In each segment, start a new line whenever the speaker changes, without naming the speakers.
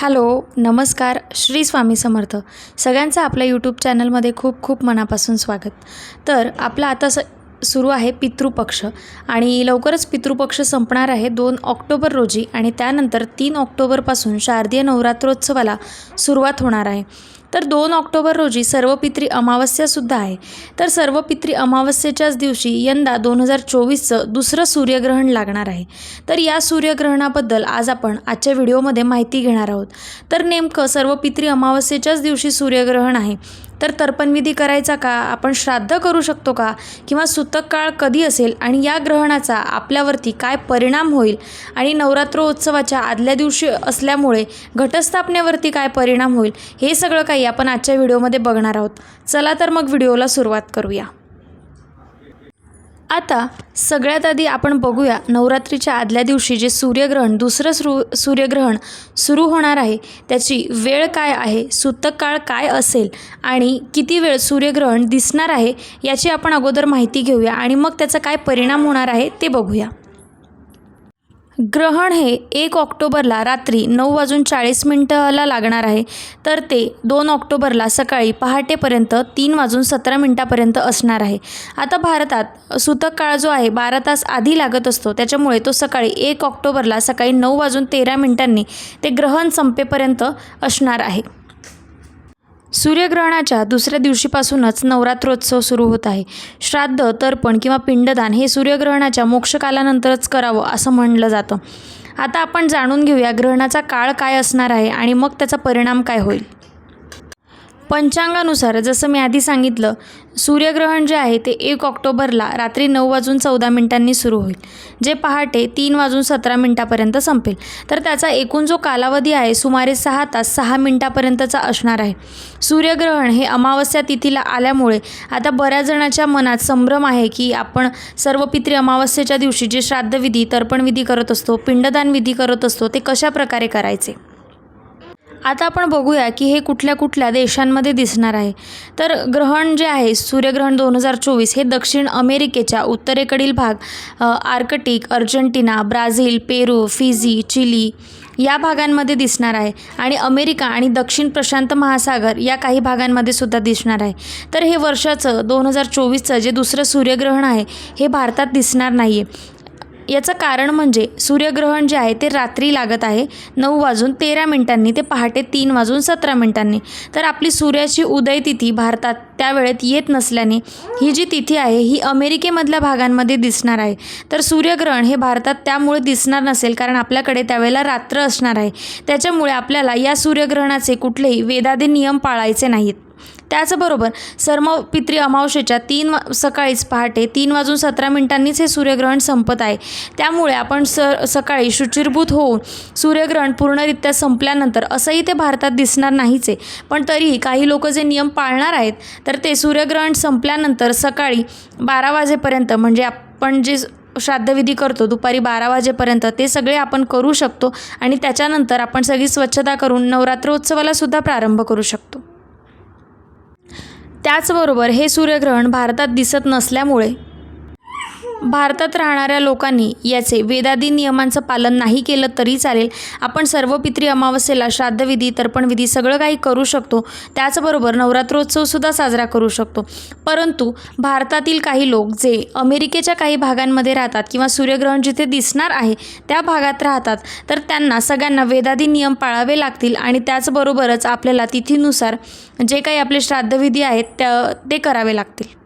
Hello नमस्कार श्री स्वामी समर्थ. सगळ्यांचं आपल्या यूट्यूब चॅनलमध्ये खूप खूप मनापासून स्वागत. तर आपला आता स सुरू आहे पितृपक्ष आणि लवकरच पितृपक्ष संपणार आहे दोन ऑक्टोबर रोजी आणि त्यानंतर तीन ऑक्टोबरपासून शारदीय नवरात्रोत्सवाला सुरुवात होणार आहे. तर दोन ऑक्टोबर रोजी सर्वपित्री अमावस्यासुद्धा आहे. तर सर्वपित्री अमावस्येच्याच दिवशी यंदा दोन हजार चोवीसचं दुसरं सूर्यग्रहण लागणार आहे. तर या सूर्यग्रहणाबद्दल आज आपण आजच्या व्हिडिओमध्ये माहिती घेणार आहोत. तर नेमकं सर्वपित्री अमावस्येच्याच दिवशी सूर्यग्रहण आहे. तर तर्पणविधी करायचा का? आपण श्राद्ध करू शकतो का? किंवा सुतक काळ कधी असेल? आणि या ग्रहणाचा आपल्यावरती काय परिणाम होईल? आणि नवरात्रोत्सवाच्या आदल्या दिवशी असल्यामुळे घटस्थापनेवरती काय परिणाम होईल? हे सगळं काही आपण आजच्या व्हिडिओमध्ये बघणार आहोत. चला तर मग व्हिडिओला सुरुवात करूया. आता सगळ्यात आधी आपण बघूया नवरात्रीच्या आदल्या दिवशी जे सूर्यग्रहण दुसरं सु सूर्यग्रहण सुरू होणार आहे त्याची वेळ काय आहे सूतक काळ काय असेल आणि किती वेळ सूर्यग्रहण दिसणार आहे याची आपण अगोदर माहिती घेऊया आणि मग त्याचा काय परिणाम होणार आहे ते बघूया. ग्रहण हे एक ऑक्टोबरला रात्री नऊ वाजून चाळीस मिनटाला लागणार आहे. तर ते दोन ऑक्टोबरला सकाळी पहाटेपर्यंत तीन वाजून सतरा मिनटापर्यंत असणार आहे. आता भारतात सूतक काळ जो आहे बारा तास आधी लागत असतो. त्याच्यामुळे तो सकाळी एक ऑक्टोबरला सकाळी नऊ वाजून तेरा मिनटांनी ते ग्रहण संपेपर्यंत असणार आहे. सूर्यग्रहणाच्या दुसऱ्या दिवशीपासूनच नवरात्रोत्सव सुरू होत आहे. श्राद्ध तर्पण किंवा पिंडदान हे सूर्यग्रहणाच्या मोक्षकालानंतरच करावं असं म्हणलं जातं. आता आपण जाणून घेऊया ग्रहणाचा काळ काय असणार आहे आणि मग त्याचा परिणाम काय होईल. पंचांगानुसार जसं मी आधी सांगितलं सूर्यग्रहण जे आहे ते एक ऑक्टोबरला रात्री नऊ वाजून चौदा मिनिटांनी सुरू होईल. जे पहाटे तीन वाजून सतरा मिनिटापर्यंत संपेल. तर त्याचा एकूण जो कालावधी आहे सुमारे सहा तास सहा मिनिटापर्यंतचा असणार आहे. सूर्यग्रहण हे अमावस्या तिथीला आल्यामुळे आता बऱ्याच जणाच्या मनात संभ्रम आहे की आपण सर्व पित्री अमावस्येच्या दिवशी जे श्राद्धविधी तर्पणविधी करत असतो पिंडदान विधी करत असतो ते कशा प्रकारे करायचे? आता आपण बघूया की हे कुठल्या कुठल्या देशांमध्ये दिसणार आहे. तर ग्रहण जे आहे सूर्यग्रहण दोन हजार चोवीस हे दक्षिण अमेरिकेच्या उत्तरेकडील भाग Arctic Argentina Brazil Peru Fiji Chile या भागांमध्ये दिसणार आहे. आणि अमेरिका आणि दक्षिण प्रशांत महासागर या काही भागांमध्ये सुद्धा दिसणार आहे. तर हे वर्षाचं दोन हजार चोवीसचं जे दुसरं सूर्यग्रहण आहे हे भारतात दिसणार नाही आहे याचं कारण म्हणजे सूर्यग्रहण जे आहे ते रात्री लागत आहे. नऊ वाजून तेरा मिनिटांनी ते पहाटे तीन वाजून सतरा मिनिटांनी. तर आपली सूर्याची उदय तिथी भारतात त्यावेळेत येत नसल्याने ही जी तिथी आहे ही अमेरिकेमधल्या भागांमध्ये दिसणार आहे. तर सूर्यग्रहण हे भारतात त्यामुळे दिसणार नसेल कारण आपल्याकडे त्यावेळेला रात्र असणार आहे. त्याच्यामुळे आपल्याला या सूर्यग्रहणाचे कुठलेही वेदादी नियम पाळायचे नाहीत. त्याचबरोबर सर्व पित्री अमावस्येच्या तीन वा सकाळीच पहाटे तीन वाजून सतरा मिनिटांनीच हे सूर्यग्रहण संपत आहे. त्यामुळे आपण स सकाळी शुचिरभूत होऊन सूर्यग्रहण पूर्णरित्या संपल्यानंतर असंही ते भारतात दिसणार नाहीच आहे. पण तरीही काही लोक जे नियम पाळणार आहेत तर ते सूर्यग्रहण संपल्यानंतर सकाळी बारा वाजेपर्यंत म्हणजे आपण जे श्राद्धविधी करतो दुपारी बारा वाजेपर्यंत ते सगळे आपण करू शकतो आणि त्याच्यानंतर आपण सगळी स्वच्छता करून नवरात्रोत्सवाला सुद्धा प्रारंभ करू शकतो. त्याचबरोबर हे सूर्यग्रहण भारतात दिसत नसल्यामुळे भारतात राहणाऱ्या लोकांनी याचे वेदादी नियमांचं पालन नाही केलं तरी चालेल. आपण सर्व पित्री अमावस्येला श्राद्धविधी तर्पणविधी सगळं काही करू शकतो. त्याचबरोबर नवरात्रोत्सवसुद्धा साजरा करू शकतो. परंतु भारतातील काही लोक जे अमेरिकेच्या काही भागांमध्ये राहतात किंवा सूर्यग्रहण जिथे दिसणार आहे त्या भागात राहतात तर त्यांना सगळ्यांना वेदादी नियम पाळावे लागतील आणि त्याचबरोबरच आपल्याला तिथीनुसार जे काही आपले श्राद्धविधी आहेत त्या ते करावे लागतील.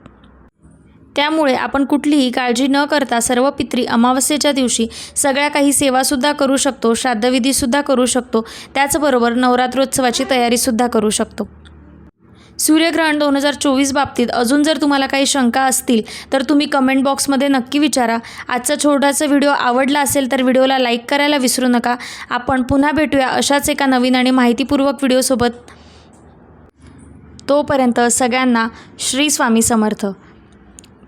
त्यामुळे आपण कुठलीही काळजी न करता सर्व पित्री अमावस्येच्या दिवशी सगळ्या काही सेवासुद्धा करू शकतो श्राद्धविधीसुद्धा करू शकतो त्याचबरोबर नवरात्रोत्सवाची तयारीसुद्धा करू शकतो. सूर्यग्रहण दोन हजार चोवीस बाबतीत अजून जर तुम्हाला काही शंका असतील तर तुम्ही कमेंट बॉक्समध्ये नक्की विचारा. आजचा छोटासा व्हिडिओ आवडला असेल तर व्हिडिओला लाईक करायला विसरू नका. आपण पुन्हा भेटूया अशाच एका नवीन आणि माहितीपूर्वक व्हिडिओसोबत. तोपर्यंत सगळ्यांना श्री स्वामी समर्थ.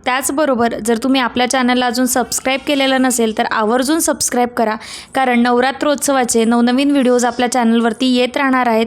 त्याचबरोबर जर तुम्ही आपल्या चॅनलला अजून सबस्क्राईब केलेलं नसेल तर आवर्जून सबस्क्राईब करा. कारण नवरात्रोत्सवाचे नवनवीन व्हिडिओज आपल्या चॅनलवरती येत राहणार आहेत.